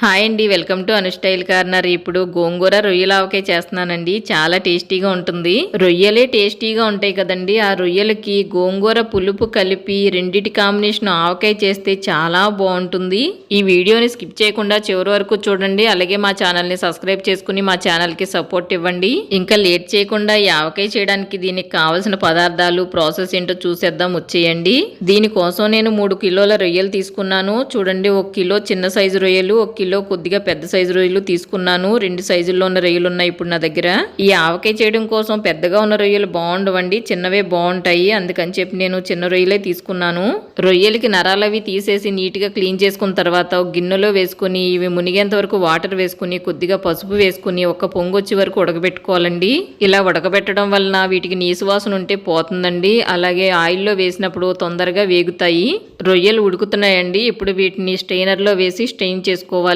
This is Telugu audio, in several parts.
హాయ్ అండి వెల్కమ్ టు అనుస్టైల్ కార్నర్. ఇప్పుడు గోంగూర రొయ్యల ఆవకాయ చేస్తున్నానండి. చాలా టేస్టీగా ఉంటుంది. రొయ్యలే టేస్టీగా ఉంటాయి కదండి. ఆ రొయ్యలకి గోంగూర పులుపు కలిపి రెండిటి కాంబినేషన్ ఆవకాయ చేస్తే చాలా బాగుంటుంది. ఈ వీడియోని స్కిప్ చేయకుండా చివరి వరకు చూడండి. అలాగే మా ఛానల్ని సబ్స్క్రైబ్ చేసుకుని మా ఛానల్కి సపోర్ట్ ఇవ్వండి. ఇంకా లేట్ చేయకుండా ఈ ఆవకాయ చేయడానికి దీనికి కావలసిన పదార్థాలు ప్రాసెస్ ఏంటో చూసేద్దాం వచ్చేయండి. దీనికోసం నేను మూడు కిలోల రొయ్యలు తీసుకున్నాను. చూడండి ఒక కిలో చిన్న సైజు రొయ్యలు ఒక కిలో కొద్దిగా పెద్ద సైజు రొయ్యలు తీసుకున్నాను. రెండు సైజుల్లో ఉన్న రొయ్యలు ఉన్నాయి ఇప్పుడు నా దగ్గర. ఈ ఆవకాయ చేయడం కోసం పెద్దగా ఉన్న రొయ్యలు బాగుండవండి. చిన్నవే బాగుంటాయి. అందుకని చెప్పి నేను చిన్న రొయ్యలే తీసుకున్నాను. రొయ్యలకి నరాలవి తీసేసి నీట్గా క్లీన్ చేసుకున్న తర్వాత గిన్నెలో వేసుకుని ఇవి మునిగేంత వరకు వాటర్ వేసుకుని కొద్దిగా పసుపు వేసుకుని ఒక పొంగు వచ్చే వరకు ఉడకబెట్టుకోవాలండి. ఇలా ఉడకబెట్టడం వలన వీటికి నీసు వాసన ఉంటే పోతుందండి. అలాగే ఆయిల్లో వేసినప్పుడు తొందరగా వేగుతాయి. రొయ్యలు ఉడుకుతున్నాయండి. ఇప్పుడు వీటిని స్ట్రెయినర్లో వేసి స్ట్రెయిన్ చేసుకోవాలి.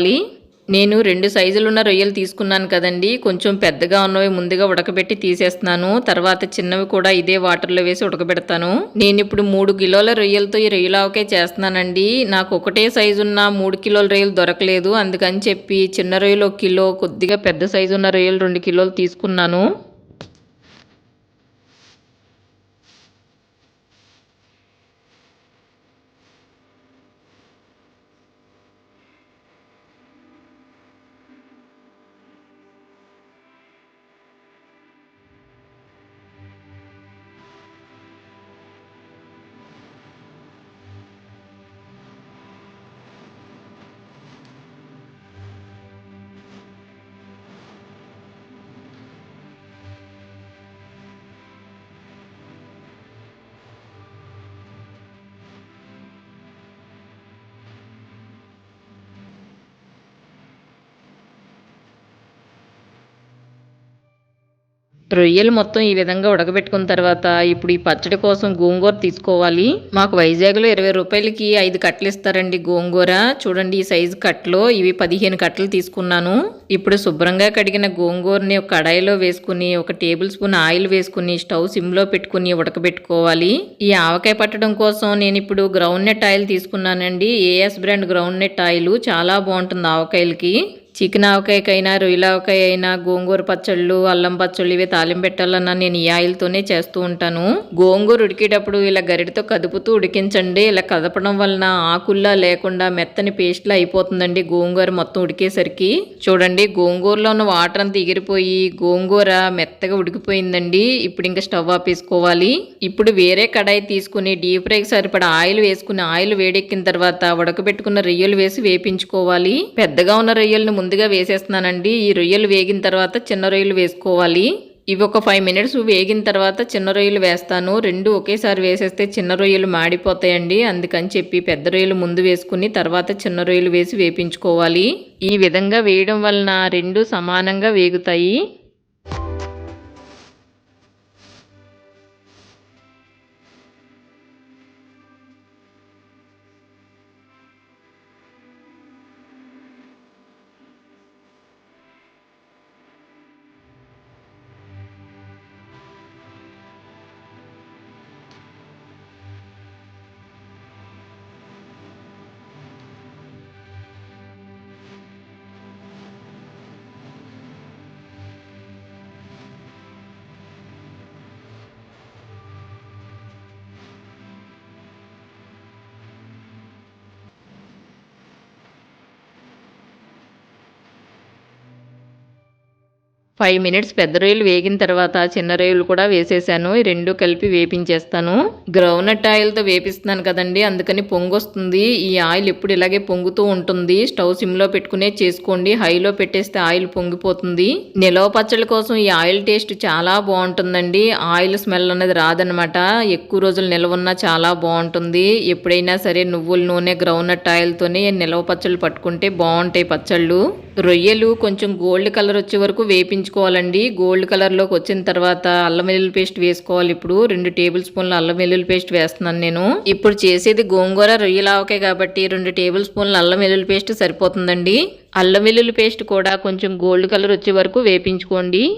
నేను రెండు సైజులున్న రొయ్యలు తీసుకున్నాను కదండి. కొంచెం పెద్దగా ఉన్నవి ముందుగా ఉడకబెట్టి తీసేస్తున్నాను. తర్వాత చిన్నవి కూడా ఇదే వాటర్లో వేసి ఉడకబెడతాను. నేను ఇప్పుడు మూడు కిలోల రొయ్యలతో ఈ రొయ్యలావకే చేస్తున్నానండి. నాకు ఒకటే సైజు ఉన్న మూడు కిలోల రొయ్యలు దొరకలేదు. అందుకని చెప్పి చిన్న రొయ్యలు ఒక కిలో కొద్దిగా పెద్ద సైజు ఉన్న రొయ్యలు రెండు కిలోలు తీసుకున్నాను. రొయ్యలు మొత్తం ఈ విధంగా ఉడకబెట్టుకున్న తర్వాత ఇప్పుడు ఈ పచ్చడి కోసం గోంగూర తీసుకోవాలి. మాకు వైజాగ్లో ఇరవై రూపాయలకి ఐదు కట్టలు ఇస్తారండి గోంగూర. చూడండి ఈ సైజు కట్టలో ఇవి పదిహేను కట్టలు తీసుకున్నాను. ఇప్పుడు శుభ్రంగా కడిగిన గోంగూరని ఒక కడాయిలో వేసుకుని ఒక టేబుల్ స్పూన్ ఆయిల్ వేసుకుని స్టవ్ సిమ్లో పెట్టుకుని ఉడకబెట్టుకోవాలి. ఈ ఆవకాయ పట్టడం కోసం నేను ఇప్పుడు గ్రౌండ్ నెట్ ఆయిల్ తీసుకున్నానండి. A S brand groundnut oil. చాలా బాగుంటుంది ఆవకాయలకి. చికెన్ ఆవకాయకైనా రొయ్యల ఆవకాయ అయినా గోంగూర పచ్చళ్ళు అల్లం పచ్చళ్ళు ఇవి తాలింపు పెట్టాలన్నా నేను ఈ ఆయిల్తోనే చేస్తూ ఉంటాను. గోంగూర ఉడికేటప్పుడు ఇలా గరిటతో కదుపుతూ ఉడికించండి. ఇలా కదపడం వలన ఆకుల్లా లేకుండా మెత్తని పేస్ట్లా అయిపోతుందండి గోంగూర మొత్తం ఉడికేసరికి. చూడండి గోంగూరలో ఉన్న వాటర్ అంతా ఎగిరిపోయి గోంగూర మెత్తగా ఉడికిపోయిందండి. ఇప్పుడు ఇంకా స్టవ్ ఆపేసుకోవాలి. ఇప్పుడు వేరే కడాయి తీసుకుని డీప్ ఫ్రైకి సరిపడా ఆయిల్ వేసుకుని ఆయిల్ వేడెక్కిన తర్వాత ఉడకబెట్టుకున్న రొయ్యలు వేసి వేపించుకోవాలి. పెద్దగా ఉన్న రొయ్యలను ముందుగా వేసేస్తున్నానండి. ఈ రొయ్యలు వేగిన తర్వాత చిన్న రొయ్యలు వేసుకోవాలి. ఇవి ఒక ఫైవ్ మినిట్స్ వేగిన తర్వాత చిన్న రొయ్యలు వేస్తాను. రెండు ఒకేసారి వేసేస్తే చిన్న రొయ్యలు మాడిపోతాయండి. అందుకని చెప్పి పెద్ద రొయ్యలు ముందు వేసుకుని తర్వాత చిన్న రొయ్యలు వేసి వేపించుకోవాలి. ఈ విధంగా వేయడం వలన రెండు సమానంగా వేగుతాయి. ఫైవ్ మినిట్స్ పెద్ద రొయ్యలు వేగిన తర్వాత చిన్న రొయ్యలు కూడా వేసేసాను. ఈ రెండు కలిపి వేపించేస్తాను. గ్రౌండ్నట్ ఆయిల్తో వేపిస్తున్నాను కదండి అందుకని పొంగు వస్తుంది ఈ ఆయిల్ ఎప్పుడు ఇలాగే పొంగుతూ ఉంటుంది. స్టవ్ సిమ్లో పెట్టుకునే చేసుకోండి. హైలో పెట్టేస్తే ఆయిల్ పొంగిపోతుంది. నిలవ పచ్చళ్ళ కోసం ఈ ఆయిల్ టేస్ట్ చాలా బాగుంటుందండి. ఆయిల్ స్మెల్ అనేది రాదనమాట ఎక్కువ రోజులు నిల్వ ఉన్నా చాలా బాగుంటుంది. ఎప్పుడైనా సరే నువ్వుల నూనె గ్రౌండ్నట్ ఆయిల్తోనే నిలవ పచ్చళ్ళు పట్టుకుంటే బాగుంటాయి పచ్చళ్ళు. రొయ్యలు కొంచెం గోల్డ్ కలర్ వచ్చే వరకు వేపించుకోవాలండి. గోల్డ్ కలర్లోకి వచ్చిన తర్వాత అల్లం వెల్లుల్లి పేస్ట్ వేసుకోవాలి ఇప్పుడు. రెండు టేబుల్ స్పూన్ల అల్లం వెల్లుల్లి పేస్ట్ వేస్తున్నాను నేను. ఇప్పుడు చేసేది గోంగూర రొయ్యల కాబట్టి రెండు టేబుల్ స్పూన్ల అల్లం వెల్లుల్లి పేస్ట్ సరిపోతుందండి. అల్లం వెల్లుల్లి పేస్ట్ కూడా కొంచెం గోల్డ్ కలర్ వచ్చే వరకు వేపించుకోండి.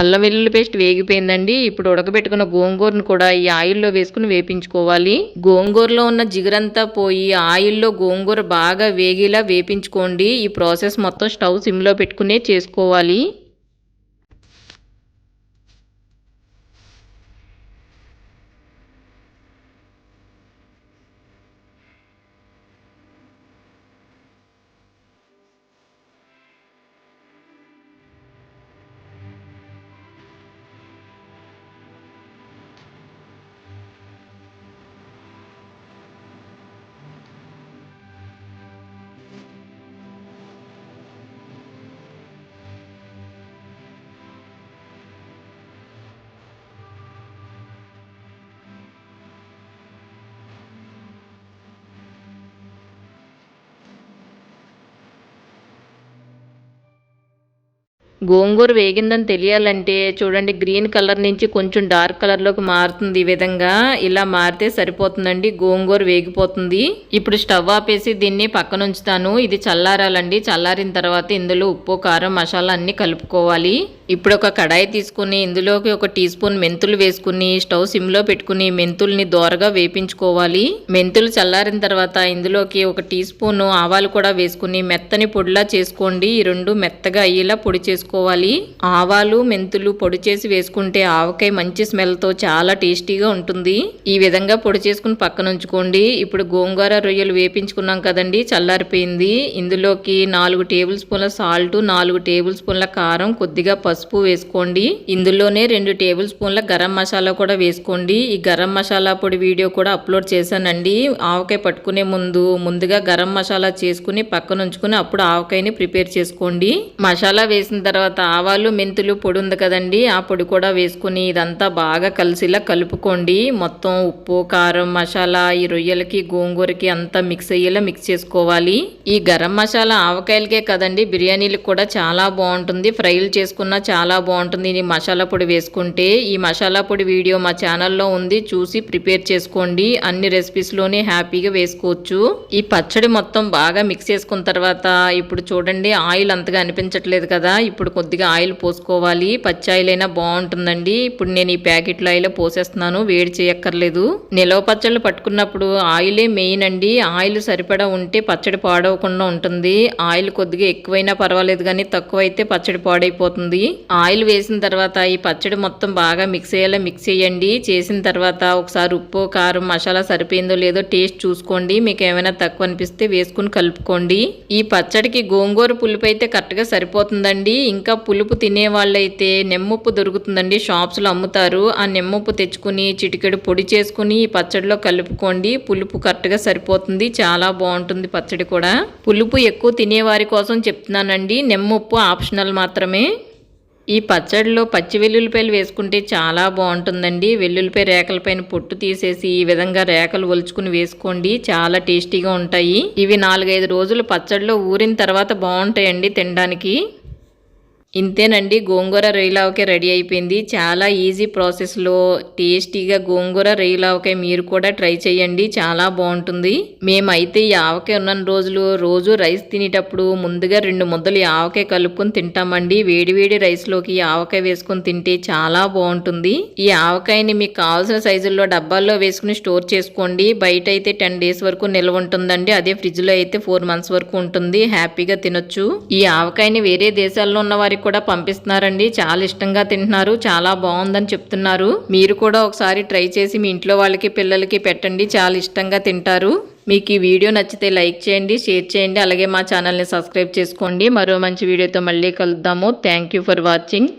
అల్లం వెల్లుల్లి పేస్ట్ వేగిపోయిందండి. ఇప్పుడు ఉడకబెట్టుకున్న గోంగూరను కూడా ఈ ఆయిల్లో వేసుకుని వేపించుకోవాలి. గోంగూరలో ఉన్న జిగురంతా పోయి ఆయిల్లో గోంగూర బాగా వేగిలా వేపించుకోండి. ఈ ప్రాసెస్ మొత్తం స్టవ్ సిమ్లో పెట్టుకునే చేసుకోవాలి. గోంగూర వేగిందని తెలియాలంటే చూడండి గ్రీన్ కలర్ నుంచి కొంచెం డార్క్ కలర్లోకి మారుతుంది ఈ విధంగా. ఇలా మారితే సరిపోతుందండి గోంగూర వేగిపోతుంది. ఇప్పుడు స్టవ్ ఆపేసి దీన్ని పక్కన ఉంచుతాను ఇది చల్లారాలండి. చల్లారిన తర్వాత ఇందులో ఉప్పు కారం మసాలా అన్ని కలుపుకోవాలి. ఇప్పుడు ఒక కడాయి తీసుకుని ఇందులోకి ఒక టీ స్పూన్ మెంతులు వేసుకుని స్టవ్ సిమ్లో పెట్టుకుని మెంతుల్ని దోరగా వేపించుకోవాలి. మెంతులు చల్లారిన తర్వాత ఇందులోకి ఒక టీ స్పూన్ ఆవాలు కూడా వేసుకుని మెత్తని పొడిలా చేసుకోండి. ఈ రెండు మెత్తగా అయ్యేలా పొడి వేసుకోవాలి. ఆవాలు మెంతులు పొడి చేసి వేసుకుంటే ఆవకాయ మంచి స్మెల్తో చాలా టేస్టీగా ఉంటుంది. ఈ విధంగా పొడి చేసుకుని పక్కన ఉంచుకోండి ఇప్పుడు గోంగూర రొయ్యలు వేపించుకున్నాం కదండి చల్లారిపోయింది. ఇందులోకి నాలుగు టేబుల్ స్పూన్ల సాల్ట్ నాలుగు టేబుల్ స్పూన్ల కారం కొద్దిగా పసుపు పసుపు వేసుకోండి. ఇందులోనే రెండు టేబుల్ స్పూన్ల గరం మసాలా కూడా వేసుకోండి. ఈ గరం మసాలా పొడి వీడియో కూడా అప్లోడ్ చేశానండి. ఆవకాయ పట్టుకునే ముందు ముందుగా గరం మసాలా చేసుకుని పక్కన ఉంచుకుని అప్పుడు ఆవకాయని ప్రిపేర్ చేసుకోండి. మసాలా వేసిన తర్వాత తర్వాత ఆవాలు మెంతులు పొడి ఉంది కదండి. ఆ పొడి కూడా వేసుకుని ఇదంతా బాగా కలిసిలా కలుపుకోండి. మొత్తం ఉప్పు కారం మసాలా ఈ రొయ్యలకి గోంగూరకి అంతా మిక్స్ అయ్యేలా మిక్స్ చేసుకోవాలి. ఈ గరం మసాలా ఆవకాయలకే కదండి. బిర్యానీలకు కూడా చాలా బాగుంటుంది. ఫ్రైలు చేసుకున్న చాలా బాగుంటుంది. ఈ మసాలా పొడి వేసుకుంటే ఈ మసాలా పొడి వీడియో మా ఛానల్లో ఉంది. చూసి ప్రిపేర్ చేసుకోండి. అన్ని రెసిపీస్లోనే హ్యాపీగా వేసుకోవచ్చు. ఈ పచ్చడి మొత్తం బాగా మిక్స్ చేసుకున్న తర్వాత ఇప్పుడు చూడండి ఆయిల్ అంతగా అనిపించట్లేదు కదా. ఇప్పుడు కొద్దిగా ఆయిల్ పోసుకోవాలి. పచ్చి ఆయిల్ అయినా బాగుంటుందండి. ఇప్పుడు నేను ఈ ప్యాకెట్లో ఆయిల్ పోసేస్తున్నాను. వేడి చేయక్కర్లేదు. నిలవ పచ్చళ్ళు పట్టుకున్నప్పుడు ఆయిలే మెయిన్ అండి. ఆయిల్ సరిపడా ఉంటే పచ్చడి పాడవకుండా ఉంటుంది. ఆయిల్ కొద్దిగా ఎక్కువైనా పర్వాలేదు కానీ తక్కువ అయితే పచ్చడి పాడైపోతుంది. ఆయిల్ వేసిన తర్వాత ఈ పచ్చడి మొత్తం బాగా మిక్స్ అయ్యేలా మిక్స్ చేయండి. చేసిన తర్వాత ఒకసారి ఉప్పు కారం మసాలా సరిపోయిందో లేదో టేస్ట్ చూసుకోండి. మీకు ఏమైనా తక్కువ అనిపిస్తే వేసుకుని కలుపుకోండి. ఈ పచ్చడికి గోంగూర పులుపు అయితే కరెక్ట్గా సరిపోతుందండి. ఇంకా పులుపు తినే వాళ్ళైతే నెమ్ముప్పు దొరుకుతుందండి. షాప్స్లో అమ్ముతారు. ఆ నెమ్ముప్పు తెచ్చుకుని చిటికెడు పొడి చేసుకుని ఈ పచ్చడిలో కలుపుకోండి. పులుపు కరెక్ట్గా సరిపోతుంది. చాలా బాగుంటుంది పచ్చడి కూడా. పులుపు ఎక్కువ తినేవారి కోసం చెప్తున్నానండి. నెమ్ముప్పు ఆప్షనల్ మాత్రమే. ఈ పచ్చడిలో పచ్చి వెల్లుల్లిపాయలు వేసుకుంటే చాలా బాగుంటుందండి. వెల్లుల్లిపాయ రేకలపైన పొట్టు తీసేసి ఈ విధంగా రేకలు ఒలుచుకుని వేసుకోండి. చాలా టేస్టీగా ఉంటాయి. ఇవి నాలుగైదు రోజులు పచ్చడిలో ఊరిన తర్వాత బాగుంటాయండి తినడానికి. ఇంతేనండి గోంగూర రొయ్యలావకాయ రెడీ అయిపోయింది. చాలా ఈజీ ప్రాసెస్లో టేస్టీగా గోంగూర రొయ్యలావకాయ మీరు కూడా ట్రై చేయండి చాలా బాగుంటుంది. మేమైతే ఈ ఆవకాయ ఉన్న రోజులు రోజు రైస్ తినేటప్పుడు ముందుగా రెండు ముద్దలు ఈ ఆవకాయ కలుపుకొని తింటామండి. వేడివేడి రైస్లోకి ఈ ఆవకాయ వేసుకొని తింటే చాలా బాగుంటుంది. ఈ ఆవకాయని మీకు కావాల్సిన సైజుల్లో డబ్బాల్లో వేసుకుని స్టోర్ చేసుకోండి. బయట అయితే టెన్ డేస్ వరకు నిల్వ ఉంటుందండి. అదే ఫ్రిడ్జ్లో అయితే ఫోర్ మంత్స్ వరకు ఉంటుంది. హ్యాపీగా తినొచ్చు. ఈ ఆవకాయని వేరే దేశాల్లో ఉన్న వారికి కూడా పంపిస్తున్నారండి. చాలా ఇష్టంగా తింటున్నారు. చాలా బాగుందని చెప్తున్నారు. మీరు కూడా ఒకసారి ట్రై చేసి మీ ఇంట్లో వాళ్ళకి పిల్లలకి పెట్టండి. చాలా ఇష్టంగా తింటారు. మీకు ఈ వీడియో నచ్చితే లైక్ చేయండి షేర్ చేయండి. అలాగే మా ఛానల్ని సబ్స్క్రైబ్ చేసుకోండి. మరో మంచి వీడియోతో మళ్ళీ కలుద్దాము. Thank for watching